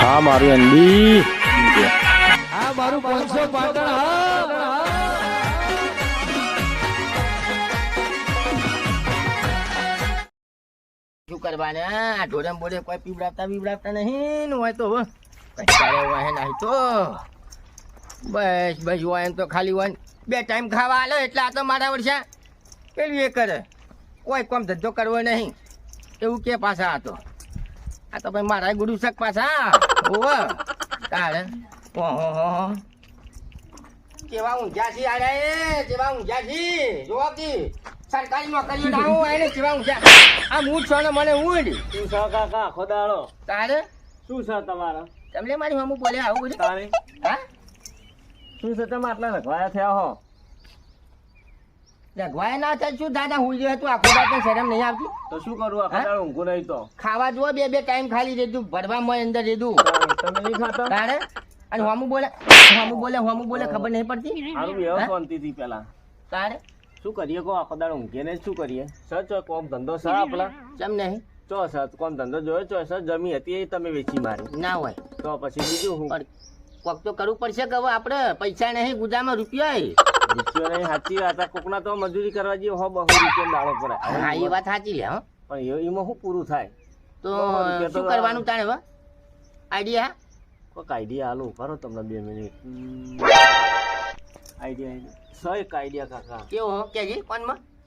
હા મારું એનબી હા મારું પાંચસો પાટણ હા. શું કરવાના? ઢોરમ બોરે કોઈ પીવડાવતા પીવડાવતા નહીં ને હોય તો હોય નહીં તો. બસ બસ હોય તો ખાલી હોય બે ટાઈમ ખાવા આલે એટલે આ તો મારા વર્ષા પેલું એ કરે. કોઈ કોમ ધંધો કરવો નહીં. એવું કે પાછા આ તો. આ તો ભાઈ મારા ગુરુ શક પાછા. ઓવ તારે. ઓહો હો હો કેવા ઊંઝા છી આડે કેવા ઊંઝા છી. જોવા કી. સરકારી નોકરીઓ ના હોય ને કેવા ઊંઝા આ મૂળ છો ને મને ઊંડ શું છો કાકા? આખો દાડો. તારે? શું છે તમારો? તમને મારી હમું બોલે આવું બધું? તારે? હા? શું છે તમે આટલા રખવાયા થયા હો? લગવાય ના થાય શું દાદા હું જે હતું આખો રાત શરમ નહીં આવતી? તો શું કરું? આખો દાડો ઊંઘું નહીં તો. ખાવા જુઓ બે બે ટાઈમ ખાલી દેતું ભરવામાં અંદર દેતું તમે નહીં ખાતા? તારે? અને હોમું બોલે હોમું બોલે હોમું બોલે ખબર નહીં પડતી? સારું વ્યવ હા? શાંતિથી પેલા તારે? શું કરીએ કો આખો દાડો ઊંઘીએ ને શું કરીએ? સર ચો કોમ ધંધો સર આપલા નહીં? ચો સર કોમ ધંધો જોયો ચો સર? જમી હતી એ તમે વેચી મારી. ના હોય. તો પછી બીજું હું કોક તો કરવું પડશે કે હવે આપણે પૈસા નહીં ગુજામાં રૂપિયા રૂપિયો નહીં સાચી વાત. આ કોકના તો મજૂરી કરવા જઈએ હો બહુ રૂપિયા દાડો પર હા એ વાત સાચી લે હો. પણ એમાં શું પૂરું થાય? તો શું કરવાનું તાણે હવે આઈડિયા? કોઈક આઈડિયા આલું કરો તમને બે મિનિટ. આઈડિયા સો એક આઈડિયા કાકા. કેવો કેજી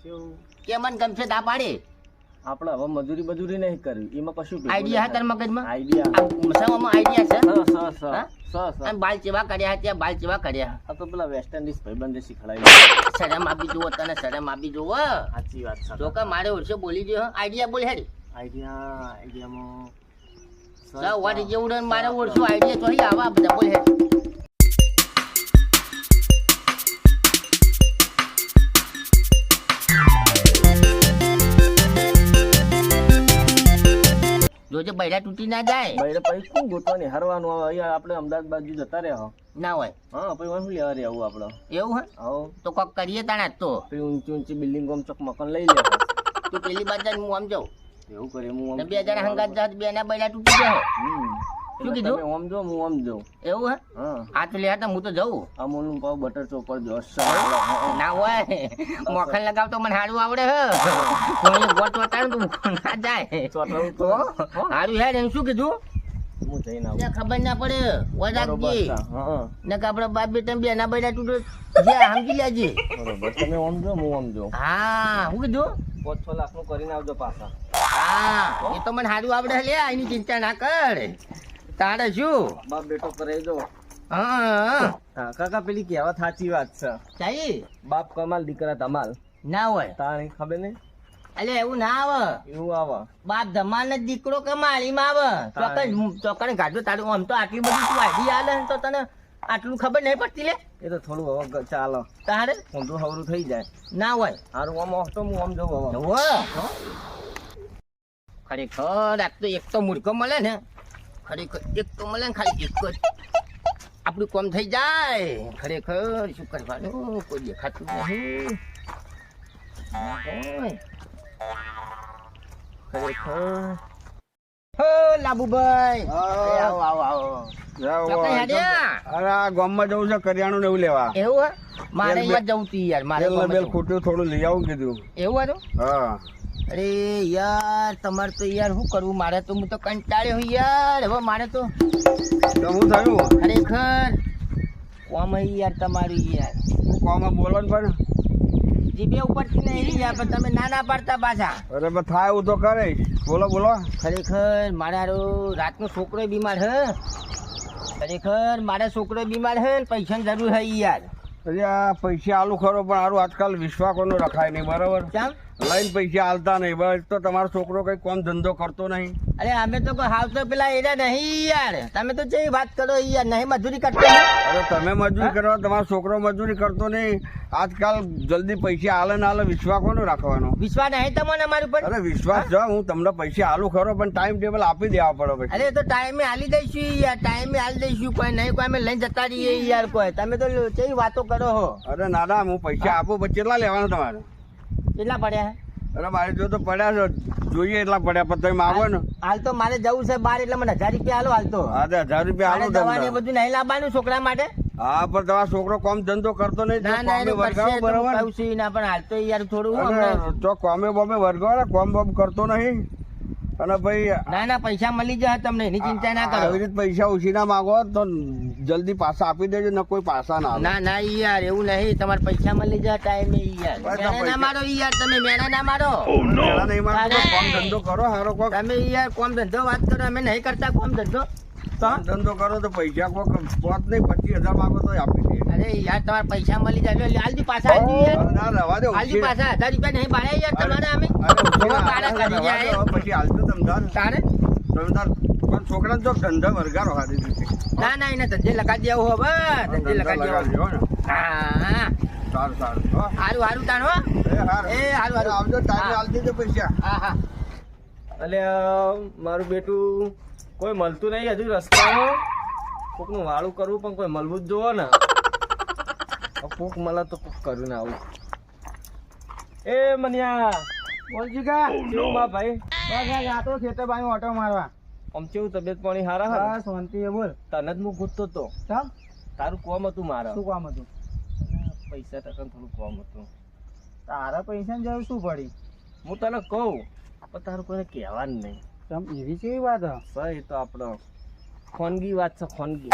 કેવું? કે મને ગમશે દા પાડે. આપણે હવે મજૂરી મજૂરી નહીં કરવી. એમાં કશું આઈડિયા હતા મગજમાં? આઈડિયા. આઈડિયા છે? હા? બાલ ચેવા કર્યા ત્યાં બાલ ચેવા કર્યા? આ તો પેલા વેસ્ટ ઇન્ડિઝ ભાઈબંધે શીખડાવી શરમ આપી જુઓ તને શરમ આપી જુઓ સાચી વાત છે જો કે મારે ઓછો બોલી ગયો આઈડિયા બોલ હેડી આઈડિયા આઈડિયામાં સર વાટ જેવડો મારે ઓછો આઈડિયા તો આવા બધા બોલ હેડી જોજે બૈરા તૂટી ના જાય. બૈરા પછી શું ગોતવાની? હરવાનું આવે. અહીંયા આપણે અમદાવાદ બાજુ જતા રહ્યા ના હોય. હા પછી શું લેવા રહ્યા આવું આપણે? એવું હે? હા. તો કોક કરીએ તાણા તો. પછી ઊંચી ઊંચી બિલ્ડિંગ ગમ ચોક મકાન લઈ લે. તું પેલી બાજુ હું આમ જાઉં. એવું કરે હું આમ બે જણા હંગાત જાત બે ના બૈરા તૂટી જાય. શું કીધું? ઓમ જો હું એવું હે? હા. તો લેતા હું તો જઉં. પાવ બટર ચોપર જો ના હોય. લગાવતો મને સારું આવડે હે. કોઈ ગોટ વટાડું તો ના જાય. તો તો સારું એને શું કીધું? ખબર ના પડે. હા ને કે આપડે બાપ બેટા બે ના બેટા તૂટો. જે સમજી લેજે બરોબર. તમે આમ જો હું આમ જો હા શું કીધું? પાંચ છ લાખનું કરીને આવજો પાછા. હા એ તો મને સારું આવડે લે એની ચિંતા ના કર. તારે શું? બાપ બેટો કરે જો હા હા હા. કાકા પેલી કહેવત સાચી વાત છે. ચાઈ બાપ કમાલ દીકરા ધમાલ. ના હોય. તાણી ખબર નહીં અલે એવું ના આવે. એવું આવે. બાપ ધમાલ ને દીકરો કમાળીમાં આવે. ચોકડ ચોકડ ગાજો તારું આમ તો આટલી બધી તું આઈડી આલે ને તો તને આટલું ખબર નહીં પડતી લે. એ તો થોડું હવે ચાલો. તારે? ઊંધું હવરું થઈ જાય. ના હોય. હારું આમ ઓફ તો હું આમ જવું હવે. ખરેખર આ તો એક તો મૂર્ખો મળે ને. ખરેખર એક તો મળે ને ખાલી એક જ. આપણું કોમ થઈ જાય. ખરેખર શું કરવાનું? કોઈ દેખાતું નહીં ખરેખર. લાબુભાઈ. આવો આવો આવો. અરે ગામમાં જવું છે કરિયાણું એવું લેવા. એવું? મારે જવું યાર મારે બેલ જવું. થોડું લઈ આવું કીધું. એવું હતું હા. અરે યાર તમારે તો યાર શું કરવું? મારે તો હું તો કંટાળ્યો હું યાર. હવે મારે તો શું થયું? ખરેખર કોમ યાર તમારું યાર. કોમ ને પણ? જીભે ઉપરથી નહીં યાર પણ તમે ના ના પાડતા પાછા. અરે બસ થાય એવું તો કરે. બોલો બોલો. ખરેખર મારે હારો રાતનો છોકરો બીમાર હે. ખરેખર મારા છોકરો બીમાર હે ને પૈસાની જરૂર હે યાર. અરે આ પૈસા આલુ ખરો પણ આરું આજકાલ વિશ્વાસ કોનો રખાય નહીં બરાબર? કેમ લઈને પૈસા આલતા નહીં. બસ તો તમારો છોકરો કઈ કોમ ધંધો કરતો નહીં. અરે અમે તો કોઈ હાલ તો પેલા એરા નહીં યાર. તમે તો જે વાત કરો યાર નહીં મજૂરી કરતા અરે તમે મજૂરી કરો તમારો છોકરો મજૂરી કરતો નહીં. આજકાલ જલ્દી પૈસા આલે ના આલે વિશ્વાસ કોનો રાખવાનો? વિશ્વાસ નહીં તમને અમારી ઉપર? અરે વિશ્વાસ જો હું તમને પૈસા આલુ ખરો પણ ટાઈમ ટેબલ આપી દેવા પડે પછી અરે તો ટાઈમે હાલી દઈશું યાર ટાઈમે હાલી દઈશું. કોઈ નહીં કોઈ અમે લઈને જતા રહીએ યાર કોઈ. તમે તો જે વાતો કરો હો? અરે નાના હું પૈસા આપું પછી કેટલા લેવાના તમારે? કેટલા પડ્યા અરે મારે જો તો પડ્યા છે. જોઈએ એટલા પડ્યા પણ તમે માગો ને. હાલ તો મારે જવું છે બાર એટલે મને હજાર રૂપિયા હાલો હાલ તો. હા તો હજાર રૂપિયા હાલો આલો દવા ને તમને બધું નહીં લાવવાનું છોકરા માટે. હા પણ તમારો છોકરો કોમ ધંધો કરતો નહીં ના ના વર્ગાવો બરાબર આવશે ના પણ હાલ તો યાર થોડું તો કોમે બોમે વર્ગાવો કોમ બોમ કરતો નહીં. અને ભાઈ ના ના પૈસા મળી જાય તમને એની ચિંતા ના આવી કરો. રીતે પૈસા ઓછી ના માંગો તો જલ્દી પાછા આપી દેજો ને કોઈ પાછા ના ના ના ઈ યાર એવું નહીં તમારે પૈસા મળી જાય ટાઈમે યાર. ના મારો યાર તમે મેળા ના મારો. નહીં મારો કોમ ધંધો કરો હારો કોક. તમે યાર કોમ ધંધો વાત કરો અમે નહીં કરતા કોમ ધંધો. તો ધંધો કરો તો પૈસા કોક પોત નહીં પચીસ હજાર માંગો તો આપી દે. અરે યાર તમારે પૈસા મળી જાય. એટલે હાલજી પાછા ના રહેવા દો હાલજી પાછા હજાર રૂપિયા નહીં ભાડે યાર તમારે અમે રહેવા કરી જાય પછી હાલતું તમદાર તારે? તમદાર પણ છોકરા જો ધંધો વર્ગારો હારી દીધી ના ના એને ધંધે લગાડી દેવું હવે ધંધે લગાડી દેવું. હા. સારું સારું હો. હારું હારું તાણ હો. એ સારું એ હારું, હારું. આવજો ટાઈમે હા. આલી પૈસા. હા હા. એટલે મારું બેટું કોઈ મળતું નહીં હજુ રસ્તામાં કોકનું વાળું કરવું પણ કોઈ મળવું જ જોવો ને. આ કોક મળે તો કોક કર્યું ને આવું. એ મનિયા બોલજી કા કેવું બા ભાઈ? બસ આ જાતો ખેતર ભાઈ ઓટો મારવા. આમ કેવું તબિયત પાણી હારા હા બસ શાંતિ એ બોલ. તને જ હું પૂછતો તો. ચમ? તારું કોમ હતું મારા. શું કોમ હતું? પૈસા ટકા થોડું કોમ હતું. તારા પૈસા ને જરૂર શું પડી? હું તને કહું પણ તારું કોઈને કહેવાનું નહીં. ચમ એવી કેવી વાત હા? એ તો આપણો ખોનગી વાત છે ખોનગી.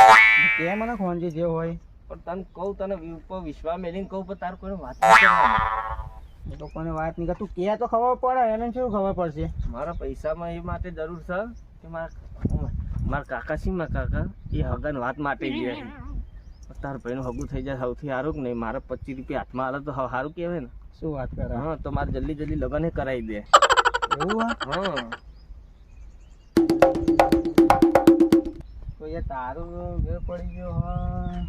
કે મને ખોંજી જે હોય. પણ તને કહું તને ઉપર વિશ્વાસ મેલીને કહું પણ તાર કોઈને વાત નહીં. લોકોને વાત નહીં તું કે તો ખબર પડે એને શું ખબર પડશે? મારા પૈસામાં એ માટે જરૂર છે કે મારા મારા કાકા શી મારા કાકા એ હગન વાત માટે ગયા તાર ભાઈનું હગું થઈ જાય સૌથી સારું કે નહીં? મારા પચીસ રૂપિયા હાથમાં આવે તો હ- સારું કહેવાય ને. શું વાત કરે? હા તો મારે જલ્દી જલ્દી લગ્ન એ કરાવી દે. એવું હા. તો એ તારું ઘેર પડી ગયો હા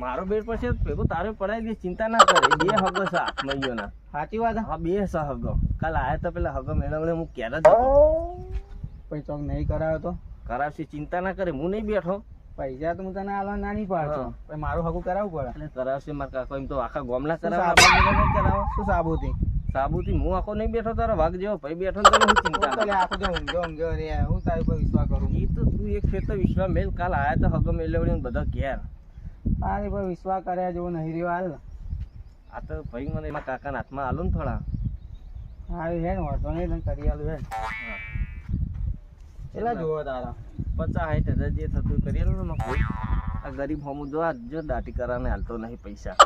મારો બેડ પડશે ભેગો તારે પડાવી દે ચિંતા ના કરે. બે હગો છે હાથમાં ઈયોના. સાચી વાત હા? બે છે હગો. કાલ આયા તો પેલા હગો મેળવણે હું ક્યારે જ. પછી ચોક નહીં કરાયો તો? કરાવશે ચિંતા ના કરે. હું નહીં બેઠો. પૈસા તો હું તને આલવા ના નહીં પાડતો મારું હગું કરાવવું પડે. એટલે કરાવશે મારા કાકા એમ તો આખા ગોમલા કરાવવા કરાવે? શું સાબુથી? સાબુથી હું આખો નહીં બેઠો તારો વાઘ જેવો ભાઈ બેઠો તો ચિંતા આખો જો ઊંઘ્યો ઊંઘ્યો રે. હું તારી પર વિશ્વાસ કરું તો તું એક ખેતર વિશ્વા મેલ કાલ આયા તો હગો મેળવણી બધા ઘેર. તારી પર વિશ્વાસ કર્યા જેવું નહીં રહ્યો હાલ. આ તો ભાઈ મને એમાં કાકાના હાથમાં આલું ને થોડા. હા હે ને વાંધો નહીં તને કરી આલું હે. હા. જોવો તારા. પચાસ સાઠ હજાર જે થતું કરી આલું ને આ ગરીબ હોમું જો જો દાટી કરાને હાલતો નહીં પૈસા.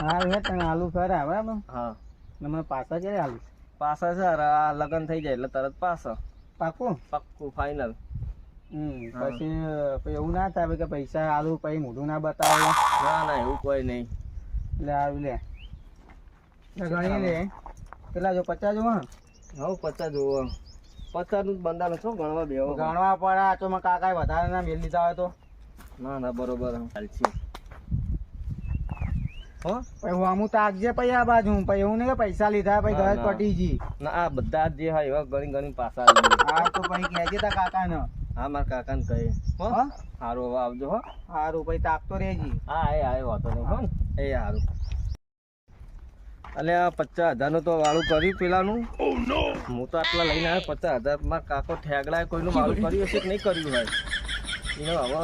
હા હે તને આલુ ખરા બરાબર? હા. ને મને પાછા ક્યારે આલુ? પાછા છે લગ્ન થઈ જાય એટલે તરત પાછા. પાકું? પાકું ફાઇનલ. પછી એવું ના થાય કે પૈસા આલુ પછી મોઢું ના બતાવે. ના ના એવું કોઈ નહીં. લે આવી લે. ગણી લે. કેટલા જો પચાસ જો હા પચાસ જુઓ. પચાસનું બંધારણ શું ગણવા બેવો ગણવા પડે આ તો કાકાએ વધારે ના મેલ લીધા હોય તો. ના ના બરોબર ચાલશે હું તાકજે પછી આ બાજુ પછી એવું નહીં કે પૈસા લીધા પછી ઘર પટી જી ના આ બધા જ હોય એવા ગણી ગણી પાછા. હા તો પછી કહેજે તા કાકાને. હા મારા કાકાને કહે. હો હા? સારું હવે આવજો હો. સારું પછી તાકતો રહેજી. હા એ આયો વાતો નહીં હો એ સારું અલે આ પચાસ હજારનું તો વાળું કર્યું પેલાનું. હું તો આટલા લઈને આવ્યો પચાસ હજાર. માં કાકો ઠેગડાએ કોઈનું વાળું કર્યું હશે કે નહીં કર્યું હોય? એને હવે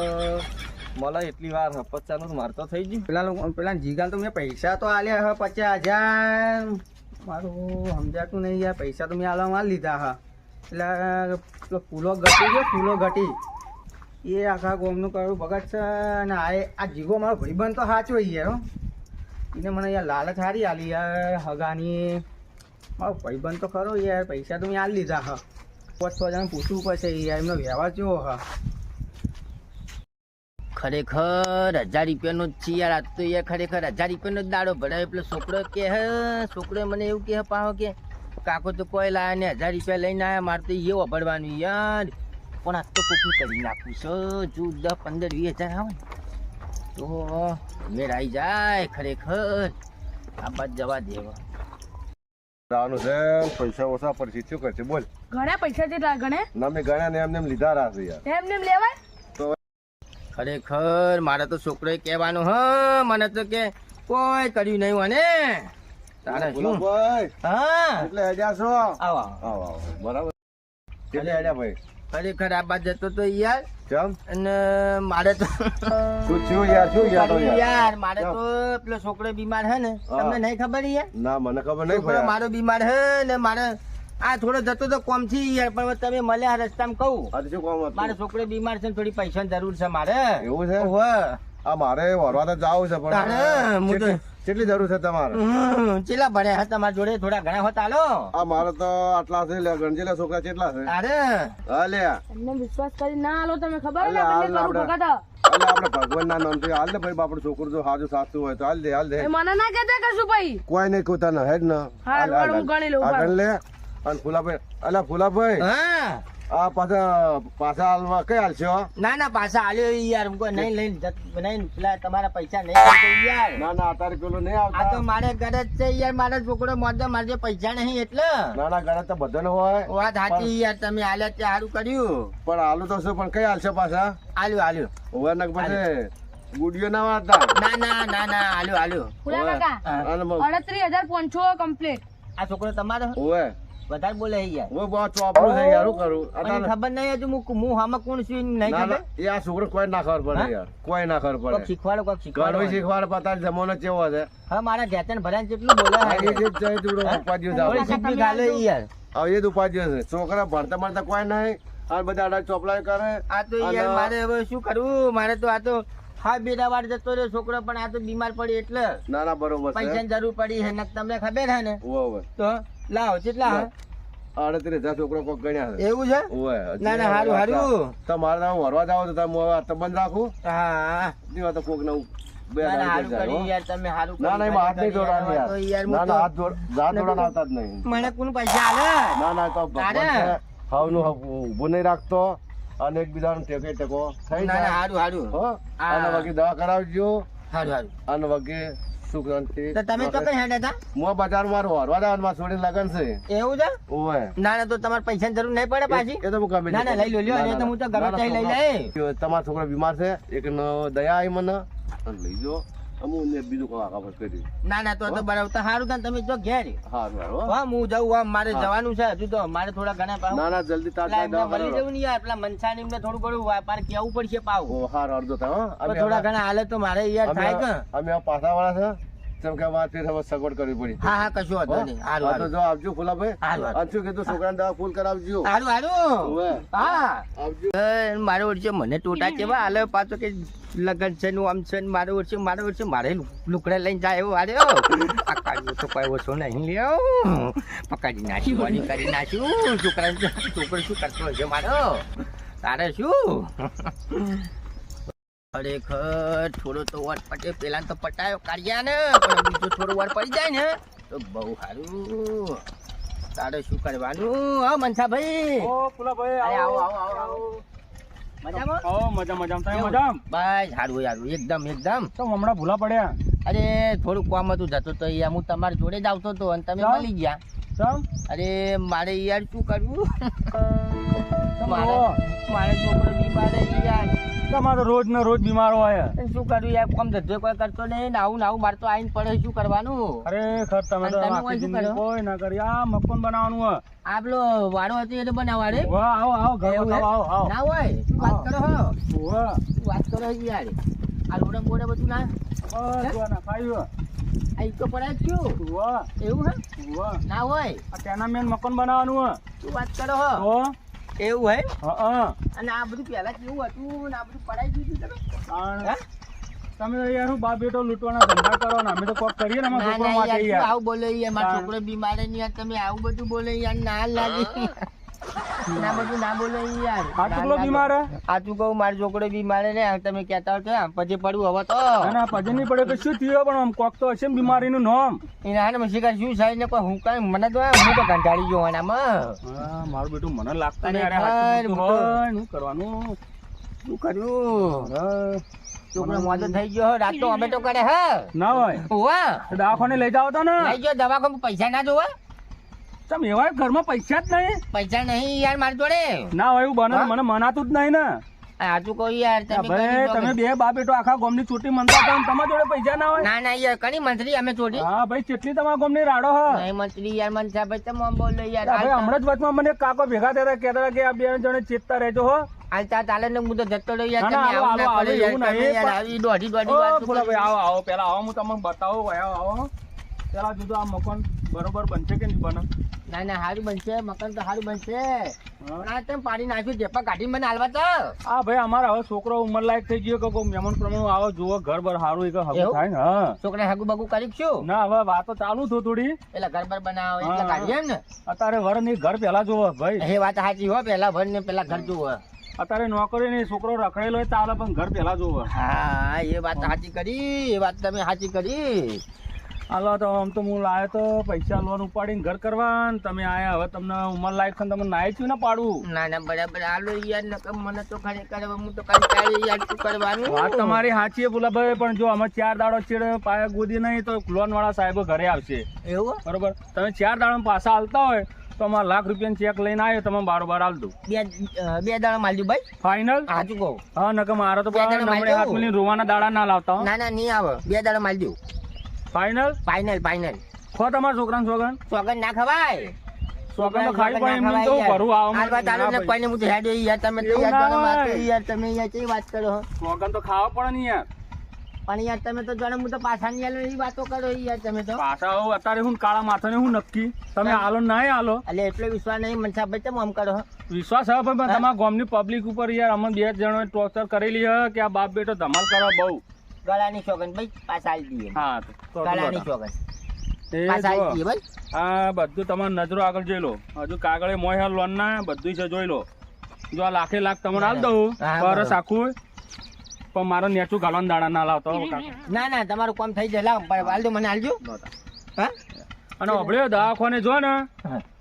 મળે એટલી વાર પચાસ પચાસનું મારતો તો થઈ ગયું. પેલા પેલા જીગા તો મેં પૈસા તો આલ્યા હા પચાસ હજાર. મારું સમજાતું નહીં યાર પૈસા તો મેં આલવા માલ લીધા હા. એટલે ફૂલો ઘટી છે, ફૂલો ઘટી. એ આખા ગોમનું કરું ભગત છે અને આ આ જીગો મારો ભાઈબંધ તો સાચો યાર એને મને યાર લાલચ હારી આલી યાર, હગાની. મારો ભાઈબંધ તો ખરો યાર, પૈસા તો મેં આલી લીધા, હા. પાંચ છ જણ પૂછવું પડશે યાર, એમનો વ્યવહાર કેવો, હા. ખરેખર હજાર રૂપિયાનો જ છે યાર, આજ તો યાર ખરેખર હજાર રૂપિયાનો જ દાડો ભરાય, પેલો છોકરો કે હે છોકરો મને એવું કે પાહો કે કાકો તો કોઈ લાયા ને હજાર રૂપિયા લઈને આવ્યા મારે તો એ વાપરવાનું યાર. પણ આ તો કોકનું કરી નાખું છે. જો દસ પંદર વીસ હજાર આવે ને તો મેળ આવી જાય ખરેખર. આ બાદ જવા દેવા. જવાનું છે પૈસા ઓછા પડશે. શું કરશે? બોલ. ઘણા પૈસા જેટલા ગણે? ના મેં ગણ્યા ને એમને એમ લીધા રાખે યાર. એમને લેવાય? ખરેખર મારે તો છોકરોએ કહેવાનું હ મને તો કે કોઈ કર્યું નહીં મને તારે શું? હા. એટલે હેડ્યા આવો આવો. આવો આવો. બરાબર. એટલે હેડ્યા ભાઈ. ખરેખર આ બાદ જતો તો યાર. ચમ અને મારે તો શું થયું યાર શું યાર યાર? યાર મારે તો પેલો છોકરો બીમાર હે ને. તમને નહીં ખબર યાર? ના મને ખબર નહીં મારો બીમાર હે ને મારે આ થોડો જતો તો કોમથી યાર પણ તમે મળ્યા રસ્તામાં કહું. શું કામ મારે છોકરો બીમાર છે ને થોડી પૈસાની જરૂર છે મારે. એવું છે. આ મારે વરવા તો જાવું છે પણ કેટલી- કેટલી જરૂર છે તમારે? ચેલા ભણ્યા હતા તમારા જોડે? થોડા ઘણા હોત આલો આ મારે તો આટલા છે લે ગણજેલા છોકરા કેટલા છે? અરે હા લે. એમને વિશ્વાસ કરી ના આલો તમે ખબર ને અલે તમને આપણે ભગવાન ના નામ હાલ દે ભાઈ આપણું છોકરો જો હાજુ સાચું હોય તો હાલ દે હાલ દે. મને ના કહેતા કશું ભાઈ. કોઈ નહીં કોતા તને હેડ ને. હાલ, હાલ, હું ગણી લઉં, ગણ લે. અને ફુલાભાઈ અલા ફુલાભાઈ. હા. આ પાછા પાછા હાલવા કઈ હાલશો ના ના પાછા હાલ્યો યાર. હું કોઈ નહીં લઈને નહીં પેલા તમારા પૈસા નહીં યાર. ના ના અત્યારે પેલું નહીં આ તો મારે ઘરે જ છે યાર. મારા છોકરો મોઢે મારે પૈસા નહીં એટલે. ના ના ઘરે તો બધાને હોય. વાત સાચી યાર. તમે હાલ્યા તે સારું કર્યું. પણ હાલું તો શું પણ કઈ હાલશો પાછા? હાલ્યું હાલ્યું. હવે ને પછી ગુડિયો ના વાળતા ના ના ના ના હાલ્યું હાલ્યું. અડત્રીસ હજાર પહોંચો કમ્પ્લીટ આ છોકરો તમારો? ઓવે વધારે બોલે છે યાર. ઓ બહુ ચોપડું છે યાર શું કરું? અત્યારે ખબર નહીં હજુ હું હું હામાં કોણ છું નહીં ખબર ના એ આ છોકરો કોઈ ના ખબર પડે યાર કોઈ ના ખબર પડે. શીખવાડો કોક શીખવાડો. ઘણું શીખવાડો પતા જમોનો કેવો છે? હા મારા ઘેતન ભરાન જેટલું બોલે આ જે જય દુડો થોડી જાવ શીખ ગાલે યાર. હવે એ જ ઉપાડ્યો છે. છોકરા ભણતા ભણતા કોઈ નહીં. આ બધા આડા ચોપડા કરે. આ તો યાર મારે હવે શું કરવું? મારે તો આ તો હા બેડા વાર જતો રહ્યો છોકરો પણ આ તો બીમાર પડી એટલે ના ના બરોબર પૈસા પૈસાની જરૂર પડી હે નક તમને ખબર છે ને? તો લાવો કેટલા હે? આડત્રીસ હજાર છોકરો કોક ગણ્યા છે. એવું છે? ના, ના, હારું, હારું. તમારે તમે વરવા જાવ તો તમે હવે તો બંધ રાખું. હા. દીવા તો કોક નવું હવે મને કોણ પૈસા આવે ના ના. હવનું નહીં રાખતો. અને એકબીજાનો ટેકે ટેકો. થઈ જાય. હારું હારું. અને વગી દવા કરાવજો. હારું હારું. અને વગી સુખ શાંતિ તો તમે તો કઈ હેડે હતા હું બજારમાં હરવા જવાનું છોડીને લગન છે. એવું છે? ના ના તો તમારે પૈસાની જરૂર નહીં પડે પાછી. એ તો હું ગમે ના ના લઈ લો લ્યો ના, અને ના, તો હું તો ગમે ત્યાં લઈ લે તમારો છોકરા બીમાર છે. એક નો દયા આવી મને. લઈ જો અમુક બીજું કોઈ આગળ કરી. ના ના તો તો બરાબર તો સારું થાય તમે જો ઘેર. હા. હું જાઉં આમ મારે જવાનું છે હજુ તો મારે થોડા ઘણા ના ના જલ્દી એમને મળી જવું ને યાર પેલા મનસાની એમને થોડું ઘણું વેપાર કેવું પડશે પાવ હાર અડધો થાય થોડા ઘણા હાલે તો મારે યાર થાય કે? અમે પાછા વાળા છે. જેમ કે હવે સગવડ કરવી પડી. હા હા કશું વાંધો નહીં. હારું હારું. જો આવજો ફુલાભાઈ હારું, હારું. કીધું છોકરાને દવા ફૂલ કરાવજો. હારું હારું. હા. આવજો. એ, વર્ષે મને ટોટા કેવા હાલે? પાછો કે લગન છે નું આમ છે ને મારે વર્ષે મારે વર્ષે મારે લુકડા લઈને જાય એવું હારે આ કાઢ્યો તો કોઈ ઓછો નહીં લ્યો પકાડી નાખ્યું વાળી કરી નાખ્યું. છોકરા છોકરો શું કરતો હશે મારો? તારે શું? ખરેખર થોડો તો વાર પટે પેલા તો પટાયો કાઢ્યા ને પણ બીજો થોડો વાર પડી જાય ને તો બહુ સારું તારે શું કરવાનું? હા મનસાભાઈ. આવો આવો. આવો આવો. મજામાં? આવો મજા મજામાં. તમે મજામાં? બસ સારું સારું એકદમ એકદમ. તો હમણાં ભૂલા પડ્યા. અરે થોડું કામ હતું જતો તો યાર હું તમારી જોડે જ આવતો હતો અને તમે મળી ગયા. અરે મારે યાર શું કરવું? મારે મારે છોકરો બીમાર યાર તમારે રોજ ને રોજ બીમાર હોય. શું કરું યાર? કોમ ધંધો કોઈ કરતો નહીં. ને આવું આવું મારે તો આવીને પડે. શું કરવાનું? ખરેખર તમે તો આખી જિંદગી કોઈ ના કરી. આ મકાન બનાવવાનું હોય. આપલો વાડો હતો એ બનાવવા રે વાહ આવો આવો ઘર બતાવો આવો આવો. ના હોય? વાત કરો હો? વાત કરો યાર? આ લોડે બોડે બધું ના? બસ ના ખાયું આ વાહ. એવું હે? વાહ. ના હોય? આ તેના મેન મકાન બનાવવાનું હોય. શું વાત કરો હો? એવું હે હા. અને આ બધું પહેલા કેવું હતું ને આ બધું પડાઈ ગયું તમે? તમે યાર હું બાપ બેટો લૂંટવાના ધંધા કરો ને અમે તો કોક કરીએ ને અમારા છોકરા માટે યાર આવું બોલે યાર? મારો. છોકરો બીમાર છે ને યાર તમે આવું બધું બોલે યાર ના લાગે. ના બધું ના બોલે યાર. આ ના બીમાર હે? સાચું કહું મારો છોકરો બીમાર ને તમે કહેતા છો પછી પડવું હવે તો. ના ના નહીં પડે તો શું થયો? પણ આમ કોક તો હશે ને નામ. એના હાને પછી શું થાય ને કોઈ હું કાંઈ મને તો હું તો કંટાળી ગયો આનામાં. મારું બેટું મને લાગતું નહીં. શું કરવાનું? શું કર્યું. છોકરો મોજો થઈ ગયો રાત તો અમે તો કરે હે. ના હોય. દવાખાને લઈ જાવ તો ને. લઈ ગયો દવાખાનું પૈસા ના જોવા. ચમ એવા ઘરમાં પૈસા જ નહીં? પૈસા નહીં યાર મારી જોડે. ના હોય એવું બને મને મનાતું જ નહીં ને. આજુ કોઈ યાર તમે તમે બે બા બેટો આખા ગામની છૂટી મનતા હતા તમારા જોડે પૈસા ના હોય? ના ના યાર કની મંત્રી અમે છોડી હા ભાઈ કેટલી તમારા ગામની રાડો હ? નહીં મંત્રી યાર મનસા ભાઈ તમે બોલો યાર. ભાઈ હમણાં જ વચમાં મને કાકો ભેગા થયા હતા કહેતા કે આ બે જણે ચેતતા રહેજો હો. હાલતા ચાલે ને હું તો જતો રહ્યો યાર તમે ના, ના હાલો, યાર તમે યાર આવી દોઢી દોઢી વાતો. આવો આવો પેલા આવો હું તમને બતાવું આવો આવો. પેલા જુદો આ મકાન બરોબર બનશે કે નહીં બને? ના ના સારું બનશે. મકાન તો સારું બનશે. આ તમે પાડી નાખ્યું? જેપા કાઢી મને હાલવા તો. હા ભાઈ અમારે હવે છોકરો ઉંમર લાયક થઈ ગયો કે કોઈ મહેમાન પ્રમાણે આવો જુઓ ઘર બર સારું એક હગું થાય ને છોકરા હગું બગું કરી છું ના હવે વાતો ચાલુ થયું થોડી. એટલે ઘર બર બનાવો એટલે કાઢીએ ને અત્યારે વરની ઘર પેલા જોવો ભાઈ. એ વાત સાચી હો પેલા વર ને પેલા ઘર જુઓ. અત્યારે નોકરી ને છોકરો રખડેલો હોય ચાલે પણ ઘર પેલા જોવો હા એ વાત સાચી કરી એ વાત તમે સાચી કરી. હાલો તો આમ તો હું લાવ્યો તો પૈસા લોન ઉપાડીને ઘર કરવા ને તમે આયા હવે તમને ઉંમર લાયક છે તમે નાઈ છું ને પાડવું ના ના બરાબર. હાલો યાર નકર મને તો ખરેખર હું તો કાલે યાર શું કરવાનું. વાત તમારી સાચી બોલા ભાઈ પણ જો અમે ચાર દાડો છેડે પાયા ગોદી નહીં તો લોન વાળા સાહેબો ઘરે આવશે. એવું? બરોબર? તમે ચાર દાડો પાછા હાલતા હોય તો અમારા લાખ રૂપિયાનો ચેક લઈને આવ્યો તમે બારોબાર હાલ દઉં બે બે દાડા માલજો ભાઈ? ફાઇનલ સાચું કહું. હા નકર મારો તો નમણે હાથ મિલી રોવાના દાડા ના લાવતા ના ના નહીં આવે. બે દાડા માલજો ફાઇનલ ફાઇનલ ફાઇનલ ખો તમારા છોકરાને છોકરાને સોગન ના ખવાય. તો ખાઈ પણ એમને તો ખવાય આવો હાલ વાત હાલો ને કોઈને હું તો હેડ્યો યાર તમે યાર વાત યાર તમે યાર કેવી વાત કરો છો? તો ખાવા પડે ને યાર. પણ યાર તમે તો જાણે હું તો પાછા ની આલો એવી વાતો કરો યાર તમે તો. પાછા અત્યારે હું કાળા માથાને હું નક્કી. તમે હાલો ના હાલો એટલે એટલો વિશ્વાસ નહીં મનસા ભાઈ તમે આમ કરો વિશ્વાસ હવે પણ તમારા ગામની પબ્લિક ઉપર યાર અમે બે જણોએ ટોર્ચર કરેલી હે કે આ બાપ બેટો ધમાલ કરો બહુ. ગળાની સોગન ભાઈ પાછા આલી દઈએ. હા ગળાની બરાબર. પાછા આલી દઈએ ભાઈ આ બધું તમારી નજરો આગળ જોઈ લો. હજુ કાગળે મોય લોન ના બધું છે જોઈ લો. જો આ લાખે લાખ તમને હાલ દઉં બરસ આખું. પણ મારો નેચું ગાળવાનું દાડા ના લાવતો ના ના તમારું કામ થઈ જાય. લાવ પણ મને હાલજો. હા? અને અભળ્યો દવાખાને જો ને.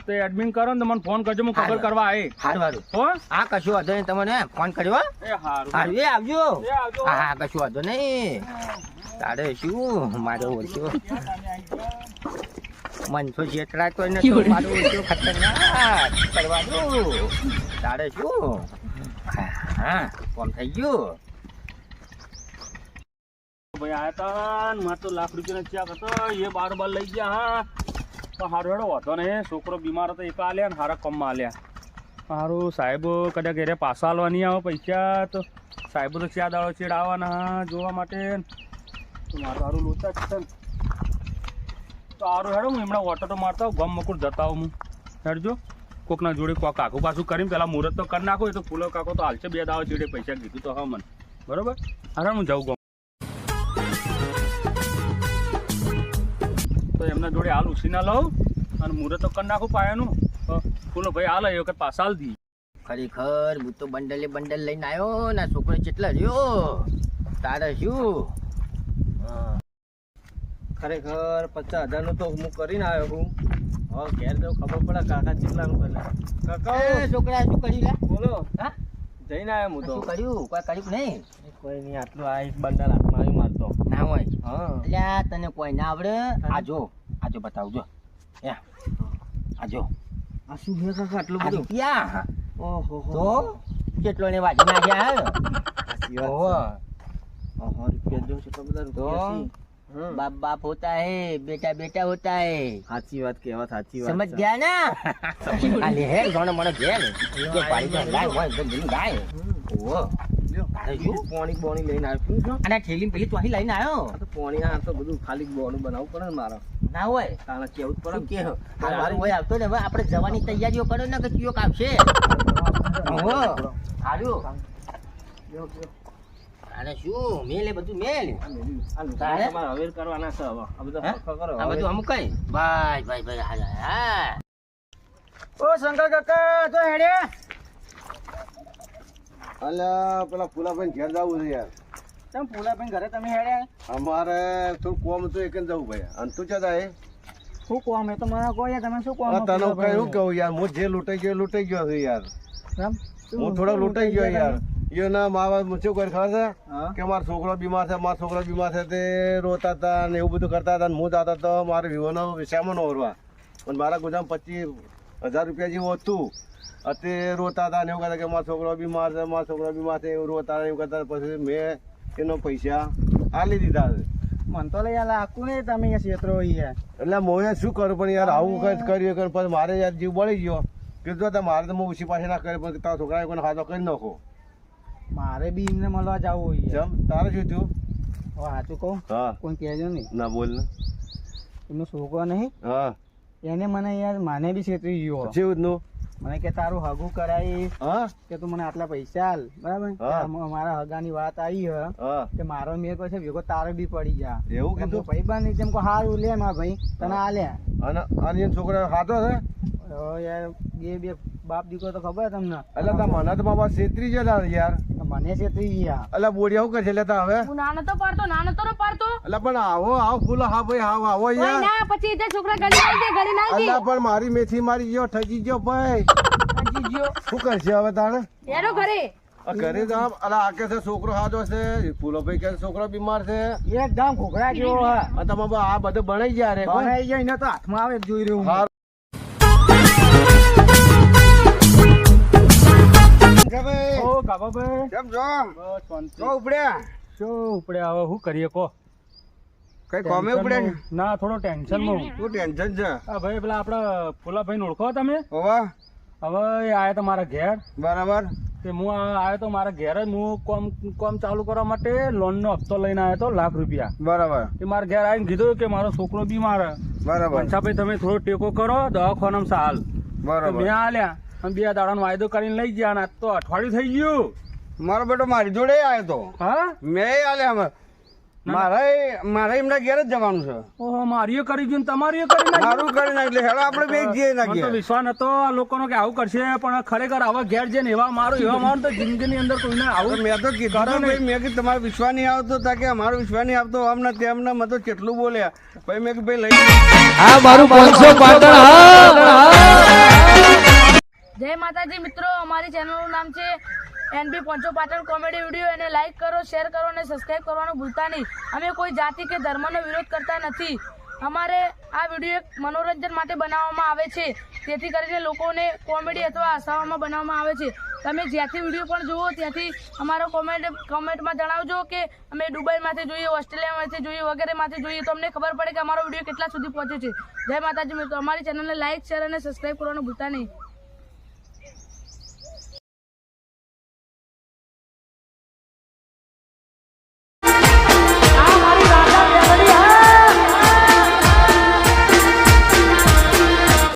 તો એડમિન કરો ને તો મને ફોન કરજો હું ખબર. કરવા આવી. હારું હારું. હો? હા કશું વાંધો નહીં તમને ફોન કર્યો? એ હારું. હારું એ આવજો. હા હા કશું વાંધો નહીં. તારે શું? મારો ઓછો. મનસો છેતરાતો નથી મારો ઓછો ખતરનાક કરવાનું. તારે શું? હા ફોન થઈ ગયું. ભાઈ આયા તા ને મારે તો લાખ રૂપિયા ચેક હતો એ બાર બાર લઈ ગયા હા. તો હારો હેડો, વાંધો નહીં. છોકરો બીમાર હતો એક આલ્યા ને સારા કમમાં આલ્યા. સારું સાહેબ કદાચ ઘરે પાછા આલવા નહીં આવે, પૈસા તો સાહેબ તો ચાર દાડો ચેડ આવવાના જોવા માટે મારું સારું લોચા છે. તો સારું હેડો, હું એમના ઓટો તો મારતા ગમ મકુર જતા હોઉં હું. હેડજો. કોકના જોડે કોક કાકુ પાછું કરીને પેલા મુહૂર્ત તો કરી નાખો, એ તો ફૂલો કાકો તો હાલશે બે દાડો ચેડે પૈસા કીધું તો હા મને. બરોબર? હારા, હું જાઉં તો એમના જોડે હાલ ઉછીના લઉં અને મુહૂર્ત તો કરી નાખું પાયાનું. તો ફૂલો ભાઈ હાલ એ વખત પાછા હાલ દી. ખરેખર હું તો બંડલે બંડલ લઈને આવ્યો ને છોકરો કેટલા રહ્યો? તારે શું? ખરેખર પચાસ હજારનું તો હું કરીને આવ્યો હું હવે ઘેર જવું ખબર પડે કાકા કેટલાનું કરે. કાકા! છોકરા શું કરી લા? બોલો. હા? જઈને આવ્યો હું તો. કર્યું? કોઈ કર્યું નહીં? કોઈ નહીં આટલું આ એક બંડલ હાથમાં આવી મારતો એટલે તને કોઈ ના આવડે? આ જો આ જો બતાવજો આ જો. આ શું હે કાકા આટલું બધું? ક્યાં ઓહો. તો? કેટલો ને વાજી નાખ્યા ઓહો. ઓહો રૂપિયા જો કેટલો બધા રૂપિયા બાપ બાપ હોતા હે બેટા બેટા હોતા હે. સાચી વાત કેવા સાચી વાત સમજ ગયા ના? અલે હે ગણ મને ઘેર. કે પાડી તો હોય તો ગાય ઓહો. પોણી બોણી લઈને આવ્યો. શું અને થેલી પેલી તો અહીં લઈને આવ્યો? આ આ તો બધું ખાલી બોનું બનાવવું પડે ને મારે. ના હોય. તાણે કેવું પડે કે મારું હોય આવતો ને હવે આપણે જવાની તૈયારીઓ કરો ને કે ચિયોક આવશે ઓહો. હારું. લ્યો, લ્યો. અરે શું? મેલ એ બધું મેલ? તમારે હવેર કરવાના છે હવે. આ બધા કરો. આ બધું અમુક કઈ? ભાઈ ભાઈ ભાઈ હા હા ઓ શંકર કાકા તો હેડે. અલ્યા પેલા પુલાભાઈ ઘેર જવું છે યાર. તમે પુલાભાઈ ઘરે તમે હેડ્યા અમારે થોડું કોમ હતું એક જવું ભાઈ અને તું ચા એ શું કોમ? એ તો મને કહો યાર તમે શું કોમ તને શું કહું યાર હું જે લૂંટાઈ ગયો લૂંટાઈ ગયો છું યાર. હું થોડો લૂંટાઈ ગયો યાર. એના મા બાપ શું કરે ખબર છે? કે મારો છોકરો બીમાર છે મારો છોકરો બીમાર છે તે રોતા હતા ને એવું બધું કરતા હતા ને હું જતા હતો મારે વિવાહનો વિશામો ન ઓરવા. પણ મારા ગુજામ પચીસ હજાર રૂપિયા જેવું હતું. અત્યારે રોતા હતા ને એવું કહેતા કે મારો છોકરો બીમાર છે મારો છોકરો બીમાર છે એવું રોતા હતા એવું કરતા પછી મેં એનો પૈસા આલી દીધા છે. મન તો લઈ લાગતું નહીં તમે અહીંયા ક્ષેત્રો એટલે મોહે શું કરું? પણ યાર આવું કંઈ કર્યું કે પછી મારે યાર જીવ બળી ગયો. કીધું તો મારે તો હું ઉછી પાસે ના કરે પણ તારા છોકરાએ કોઈને હાથો કરી નાખો. મારે બી એમને મળવા જવું હોય જેમ તારે શું થયું? હવે સાચું કહું? હા. કોઈ કહેજો નહીં. ના બોલ ને. એમનો છોકરો નહીં? હા. એને મને યાર માને બી છેતરી ગયો જેવું મને કે તારું હગું કરાય હા? કે તું મને આટલા પૈસા હાલ બરાબર. મારા હગાની વાત આવી હે. કે મારો મેર પછી ભેગો તારે બી પડી જા. એવું કીધું? ભાઈ બન જેમ કો હારું લે મારા ભાઈ તને આલ્યા. અને અને છોકરો હાથો છે? યાર બે બે બાપ દીકરો તો ખબર તમને? એટલે તા મને તો બાબા છેતરી છે યાર. મને છેતરી ગયા એટલે બોડિયા શું કરશે લેતા હવે. હું નાનો તો પાડતો નાનો તો ન પાડતો. પણ આવો આવો ફૂલો હા ભાઈ આવો આવો યાર. ના પછી તે છોકરા ગળી નાખી દે ગળી નાખી અલ્લા પણ મારી મેથી મારી ગયો ઠગી ગયો ભાઈ. શું કરશે હવે તારે એનો ઘરે. ઘરે જામ અલા આ કે છે છોકરો હાજો છે. ફૂલો ભાઈ કે છોકરો બીમાર છે. એકદમ ઘોઘરા જેવો હે આ આ બધું બનાઈ ગયા રે? બનાઈ ગયો એને તો હાથમાં આવે જોઈ રહ્યું હું. હારું. કેમ છો? બસ ઉપડ્યા શું ઉપડે. હવે શું કરીએ કો કઈ કોમે ઉપડ્યા ના થોડો ટેન્શનમાં શું ટેન્શન છે? આ ભાઈ પેલા આપડા ફુલાભાઈ ઓળખો તમે? હોવા. હવે આયા તો મારા ઘેર. બરાબર. તે હું આ તો મારા ઘેર જ. હું કોમ કોમ ચાલુ કરવા માટે લોન નો હપ્તો લઈને આવ્યો તો લાખ રૂપિયા. બરાબર. એ મારા ઘેર આવીને કીધું કે મારો છોકરો બીમાર. મારે બરાબર. ભાઈ તમે થોડો ટેકો કરો દવાખાનામાં સાલ. બરાબર. મેં આલ્યા. અને બે દાડાનો વાયદો કરીને લઈ ગયા અને આજ તો અઠવાડિયું થઈ ગયું. મારો બેટો મારી જોડે આવ્યો તો. હા? મેં આલે અમે. મારે મારે એમના ઘેર જ જવાનું છે. ઓહો મારીએ કરી ગયું ને તમારીએ કરી નાખ્યું? મારું કરી નાખ એટલે હેડો આપણે બે જઈએ નાખીએ તો વિશ્વાસ નતો આ લોકોનો કે આવું કરશે પણ ખરેખર આવા ઘેર છે ને એવા મારું એવા મારું તો જિંદગીની અંદર કોઈને આવું મેં તો કીધું હતું ભાઈ મેં કીધું તમારો વિશ્વાસ નહીં આવતો તા કે અમારો વિશ્વાસ નહીં આવતો આમ તેમને તેમ ને મેં તો કેટલું બોલ્યા. ભાઈ મેં કીધું ભાઈ લઈ જય માતાજી મિત્રો, અમારી ચેનલનું નામ છે એનબી પંચો પાટણ કોમેડી વીડિયો. એને લાઇક કરો શેર કરો અને સબસ્ક્રાઈબ કરવાનું ભૂલતા નહીં. અમે કોઈ જાતિ કે ધર્મનો વિરોધ કરતા નથી. અમારે આ વીડિયો એક મનોરંજન માટે બનાવવામાં આવે છે. જેથી કરીને લોકોને કોમેડી અથવા હસાવામાં બનાવવામાં આવે છે. તમે જ્યાંથી વીડિયો પણ જુઓ, ત્યાંથી અમારો કોમેન્ટ કોમેન્ટમાં જણાવજો કે અમે દુબઈમાંથી જોઈએ, ઓસ્ટ્રેલિયામાંથી જોઈએ, વગેરેમાંથી જોઈએ. તો અમને ખબર પડે કે અમારો વીડિયો કેટલા સુધી પહોંચ્યો છે. જય માતાજી મિત્રો, અમારી ચેનલને લાઇક શેર અને સબસ્ક્રાઈબ કરવાનું ભૂલતા નહીં.